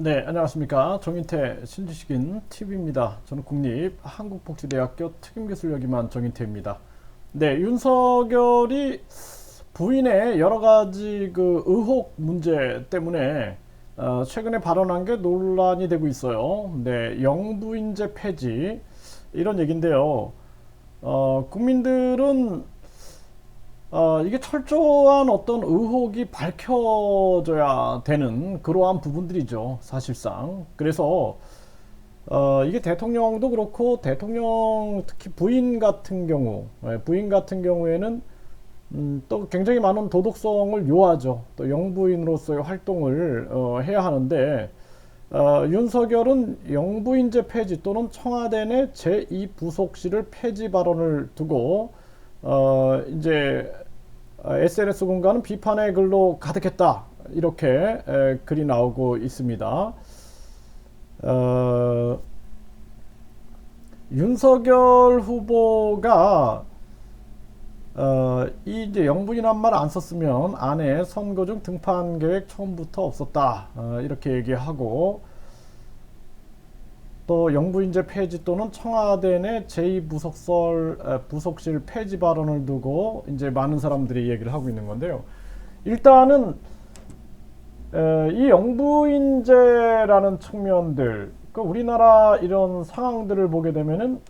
네, 안녕하십니까. 정인태 신지식인 TV입니다. 저는 국립 한국복지대학교 특임교수를 역임한 정인태입니다. 네, 윤석열이 부인의 여러 가지 그 의혹 문제 때문에 어, 최근에 발언한 게 논란이 되고 있어요. 네, 영부인제 폐지 이런 얘기인데요. 어, 국민들은 어, 이게 철저한 어떤 의혹이 밝혀져야 되는 그러한 부분들이죠, 사실상. 그래서, 어, 이게 대통령도 그렇고, 대통령 특히 부인 같은 경우, 예, 부인 같은 경우에는, 음, 또 굉장히 많은 도덕성을 요하죠. 또 영부인으로서의 활동을, 어, 해야 하는데, 어, 윤석열은 영부인제 폐지 또는 청와대 내 제2부속실을 폐지 발언을 두고, 어, 이제 SNS 공간은 비판의 글로 가득했다. 이렇게 에, 글이 나오고 있습니다. 어, 윤석열 후보가 어, 이 이제 영분이란 말 안 썼으면 안에 선거 중 등판 계획 처음부터 없었다. 어, 이렇게 얘기하고 또 영부인제 폐지 또는 청와대 내 제2부속설 부속실 폐지 발언을 두고 이제 많은 사람들이 얘기를 하고 있는 건데요. 일단은 에, 이 영부인제라는 측면들, 그 우리나라 이런 상황들을 보게 되면은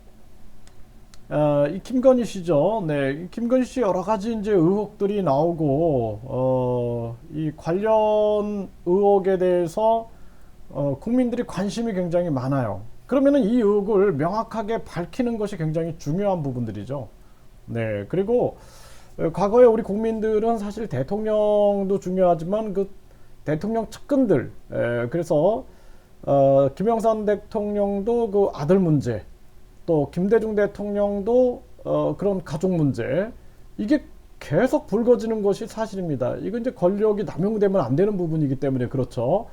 어, 이 김건희 씨죠. 네, 이 김건희 씨 여러 가지 이제 의혹들이 나오고 어, 이 관련 의혹에 대해서 어, 국민들이 관심이 굉장히 많아요. 그러면은 이 의혹을 명확하게 밝히는 것이 굉장히 중요한 부분들이죠. 네, 그리고 어, 과거에 우리 국민들은 사실 대통령도 중요하지만 그 대통령 측근들, 에, 그래서 어, 김영삼 대통령도 그 아들 문제, 또 김대중 대통령도 어, 그런 가족 문제, 이게 계속 불거지는 것이 사실입니다. 이건 이제 권력이 남용되면 안 되는 부분이기 때문에 그렇죠.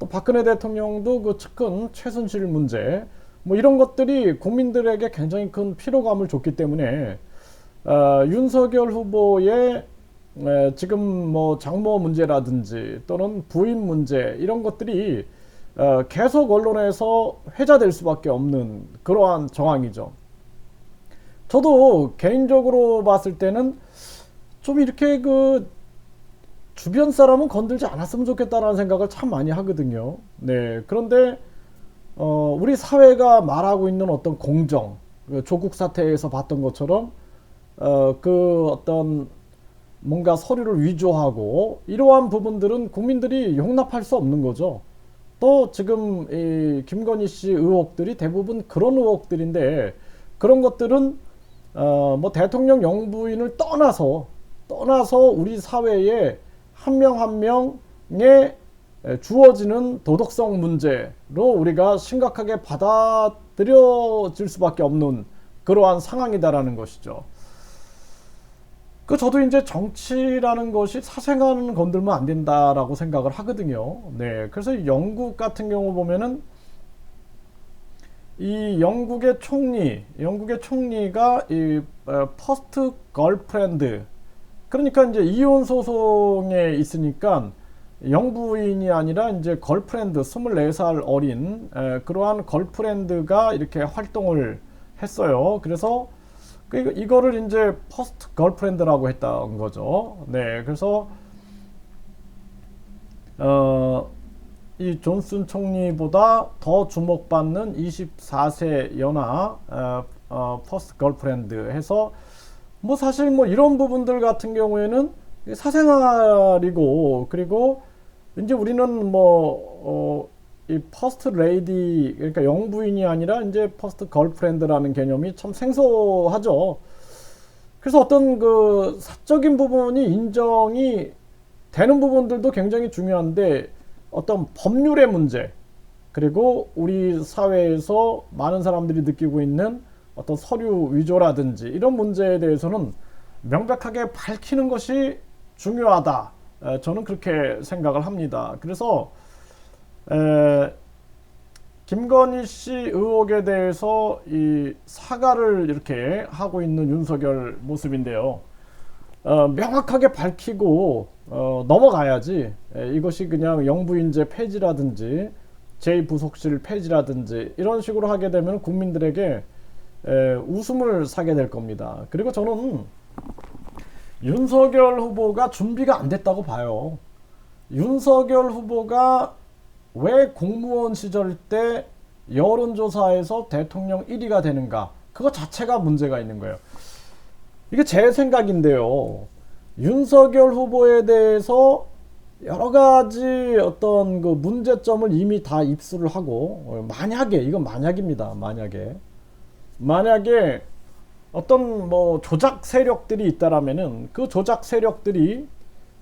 또 박근혜 대통령도 그 측근 최순실 문제 뭐 이런 것들이 국민들에게 굉장히 큰 피로감을 줬기 때문에 어, 윤석열 후보의 에, 지금 뭐 장모 문제라든지 또는 부인 문제 이런 것들이 어, 계속 언론에서 회자될 수밖에 없는 그러한 정황이죠. 저도 개인적으로 봤을 때는 좀 이렇게 그 주변 사람은 건들지 않았으면 좋겠다라는 생각을 참 많이 하거든요. 네. 그런데 어, 우리 사회가 말하고 있는 어떤 공정, 그 조국 사태에서 봤던 것처럼 어, 그 어떤 뭔가 서류를 위조하고 이러한 부분들은 국민들이 용납할 수 없는 거죠. 또 지금 이 김건희 씨 의혹들이 대부분 그런 의혹들인데 그런 것들은 어, 뭐 대통령 영부인을 떠나서 떠나서 우리 사회에 한 명 한 명에 주어지는 도덕성 문제로 우리가 심각하게 받아들여질 수밖에 없는 그러한 상황이다라는 것이죠. 그 저도 이제 정치라는 것이 사생활은 건들면 안 된다라고 생각을 하거든요. 네, 그래서 영국 같은 경우 보면은 이 영국의 총리, 영국의 총리가 이 퍼스트 걸프렌드 그러니까 이제 이혼 소송에 있으니까 영부인이 아니라 이제 걸프렌드 24살 어린 에, 그러한 걸프렌드가 이렇게 활동을 했어요. 그래서 그 이거를 이제 퍼스트 걸프렌드라고 했던 거죠. 네, 그래서 어, 이 존슨 총리보다 더 주목받는 24세 연하 어, 어, 퍼스트 걸프렌드 해서 뭐 사실 뭐 이런 부분들 같은 경우에는 사생활이고 그리고 이제 우리는 뭐 어, 이 퍼스트 레이디 그러니까 영부인이 아니라 이제 퍼스트 걸프렌드라는 개념이 참 생소하죠. 그래서 어떤 그 사적인 부분이 인정이 되는 부분들도 굉장히 중요한데 어떤 법률의 문제 그리고 우리 사회에서 많은 사람들이 느끼고 있는 어떤 서류 위조라든지 이런 문제에 대해서는 명백하게 밝히는 것이 중요하다. 저는 그렇게 생각을 합니다. 그래서 에, 김건희 씨 의혹에 대해서 이 사과를 이렇게 하고 있는 윤석열 모습인데요. 어, 명확하게 밝히고 어, 넘어가야지 에, 이것이 그냥 영부인제 폐지라든지 제2부속실 폐지라든지 이런 식으로 하게 되면 국민들에게 에, 웃음을 사게 될 겁니다. 그리고 저는 윤석열 후보가 준비가 안 됐다고 봐요. 윤석열 후보가 왜 공무원 시절 때 여론조사에서 대통령 1위가 되는가? 그거 자체가 문제가 있는 거예요. 이게 제 생각인데요. 윤석열 후보에 대해서 여러 가지 어떤 그 문제점을 이미 다 입수를 하고 어, 만약에 이건 만약입니다. 만약에 만약에 어떤 뭐 조작 세력들이 있다라면은 그 조작 세력들이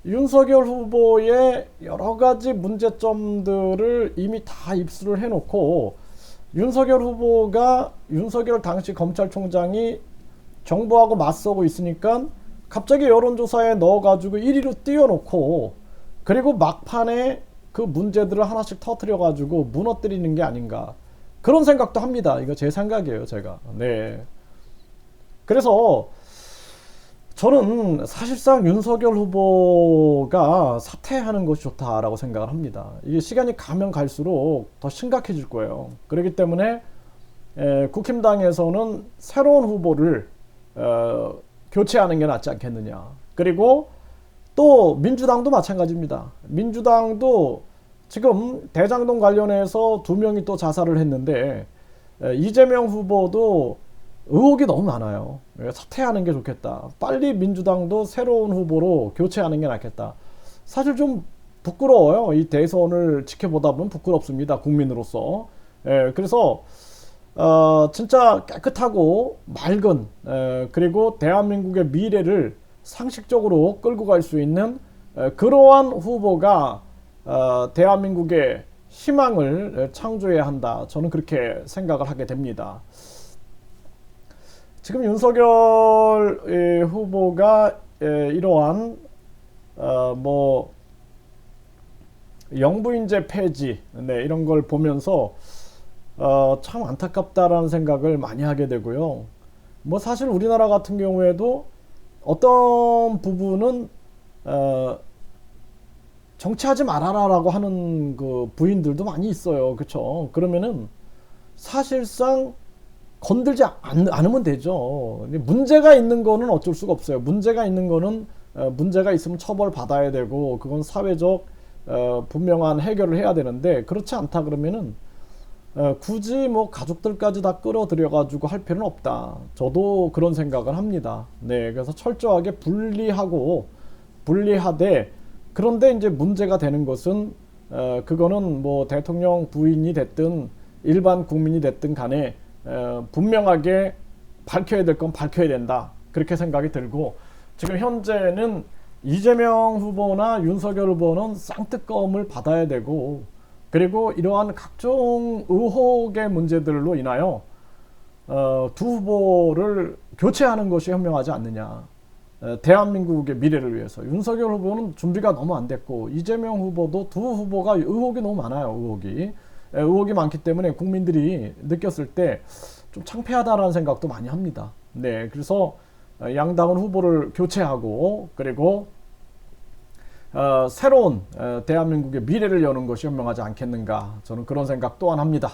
윤석열 후보의 여러 가지 문제점들을 이미 다 입수를 해놓고 윤석열 후보가 윤석열 당시 검찰총장이 정부하고 맞서고 있으니까 갑자기 여론조사에 넣어가지고 1위로 띄워놓고 그리고 막판에 그 문제들을 하나씩 터트려가지고 무너뜨리는 게 아닌가 그런 생각도 합니다. 이거 제 생각이에요, 제가. 네. 그래서 저는 사실상 윤석열 후보가 사퇴하는 것이 좋다라고 생각을 합니다. 이게 시간이 가면 갈수록 더 심각해질 거예요. 그렇기 때문에 에, 국힘당에서는 새로운 후보를 어, 교체하는 게 낫지 않겠느냐. 그리고 또 민주당도 마찬가지입니다. 민주당도 지금 대장동 관련해서 두 명이 또 자살을 했는데 에, 이재명 후보도 의혹이 너무 많아요. 예, 사퇴하는 게 좋겠다. 빨리 민주당도 새로운 후보로 교체하는 게 낫겠다. 사실 좀 부끄러워요. 이 대선을 지켜보다 보면 부끄럽습니다. 국민으로서. 예, 그래서 어, 진짜 깨끗하고 맑은 에, 그리고 대한민국의 미래를 상식적으로 끌고 갈 수 있는 에, 그러한 후보가 어, 대한민국의 희망을 창조해야 한다. 저는 그렇게 생각을 하게 됩니다. 지금 윤석열 예, 후보가 예, 이러한 어, 뭐 영부인제 폐지 네, 이런 걸 보면서 어, 참 안타깝다라는 생각을 많이 하게 되고요. 뭐 사실 우리나라 같은 경우에도 어떤 부분은 어, 정치하지 말아라라고 하는 그 부인들도 많이 있어요. 그렇죠? 그러면은 사실상 건들지 않, 않으면 되죠. 문제가 있는 거는 어쩔 수가 없어요. 문제가 있는 거는 어, 문제가 있으면 처벌 받아야 되고 그건 사회적 어, 분명한 해결을 해야 되는데 그렇지 않다 그러면은 어, 굳이 뭐 가족들까지 다 끌어들여 가지고 할 필요는 없다. 저도 그런 생각을 합니다. 네, 그래서 철저하게 분리하고 분리하되 그런데 이제 문제가 되는 것은 어, 그거는 뭐 대통령 부인이 됐든 일반 국민이 됐든 간에 어, 분명하게 밝혀야 될 건 밝혀야 된다. 그렇게 생각이 들고 지금 현재는 이재명 후보나 윤석열 후보는 쌍뜨검을 받아야 되고 그리고 이러한 각종 의혹의 문제들로 인하여 어, 두 후보를 교체하는 것이 현명하지 않느냐. 에, 대한민국의 미래를 위해서 윤석열 후보는 준비가 너무 안 됐고 이재명 후보도 두 후보가 의혹이 너무 많아요. 의혹이 에, 의혹이 많기 때문에 국민들이 느꼈을 때 좀 창피하다라는 생각도 많이 합니다. 네, 그래서 어, 양당은 후보를 교체하고 그리고 어, 새로운 어, 대한민국의 미래를 여는 것이 현명하지 않겠는가 저는 그런 생각 또한 합니다.